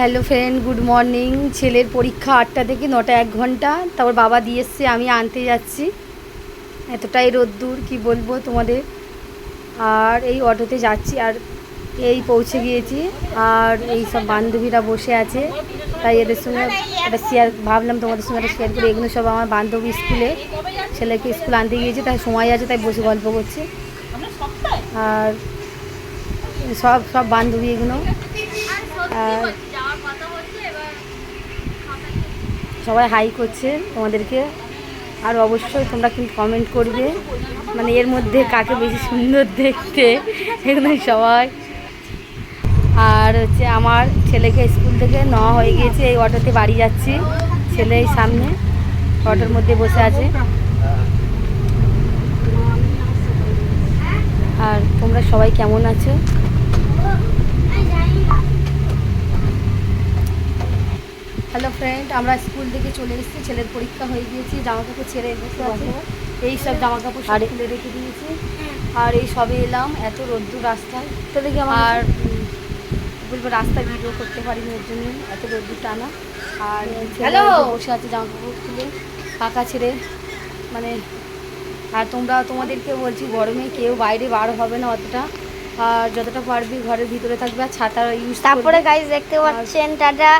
Hello friend good morning ছেলের পরীক্ষা আটটা থেকে নটা এক ঘণ্টা। তারপর বাবা দিয়ে এসছে, আমি আনতে যাচ্ছি। এতটাই রোদ্দুর, কি বলব তোমাদের? আর এই অটোতে যাচ্ছি, আর এই পৌঁছে গিয়েছি। আর এই সব বান্ধবীরা বসে আছে। তাই এদের সঙ্গে একটা শেয়ার ভাবলাম তোমাদের সঙ্গে একটা শেয়ার করি। এগুলো সব আমার বান্ধবী স্কুলে। ছেলেকে স্কুল আনতে গিয়েছে, তাই সময় আছে, তাই বসে গল্প করছি। আর সব সব বান্ধবী এগুলো। আর সবাই হাই করছে তোমাদেরকে। আর অবশ্যই তোমরা কিন্তু কমেন্ট করবে। মানে এর মধ্যে কাকে বেশি সুন্দর দেখতে এগুলো সবাই। আর হচ্ছে আমার ছেলেকে স্কুল থেকে নেওয়া হয়ে গিয়েছে, এই অটোতে বাড়ি যাচ্ছি, ছেলে এই সামনে, অটোর মধ্যে বসে আছে। আর তোমরা সবাই কেমন আছো? হ্যালো ফ্রেন্ড আমরা স্কুল থেকে চলে এসেছি। ছেলের পরীক্ষা হয়ে গিয়েছি। জামা কাপড় ছেড়ে বসে আছে। এই সব জামা কাপড় সব খুলে রেখে দিয়েছি। আর এই সবে এলাম। এত রোদ্দুর রাস্তায়। তো দেখি আর বলব রাস্তায় ভিডিও করতে পারিনি ওর জন্য। এত রোদ্দুর টানা। আর হ্যালো বসে আছে জামা কাপড় খুলে। পাকা ছেড়ে। মানে আর তোমরা তোমাদেরকে বলছি গরমে কেউ বাইরে বার হবে না অতটা। আর যতটা পারবি ঘরের ভিতরে থাকবে আর ছাতা ইউজ তারপরে গাইজ দেখতে পাচ্ছেন টাটা।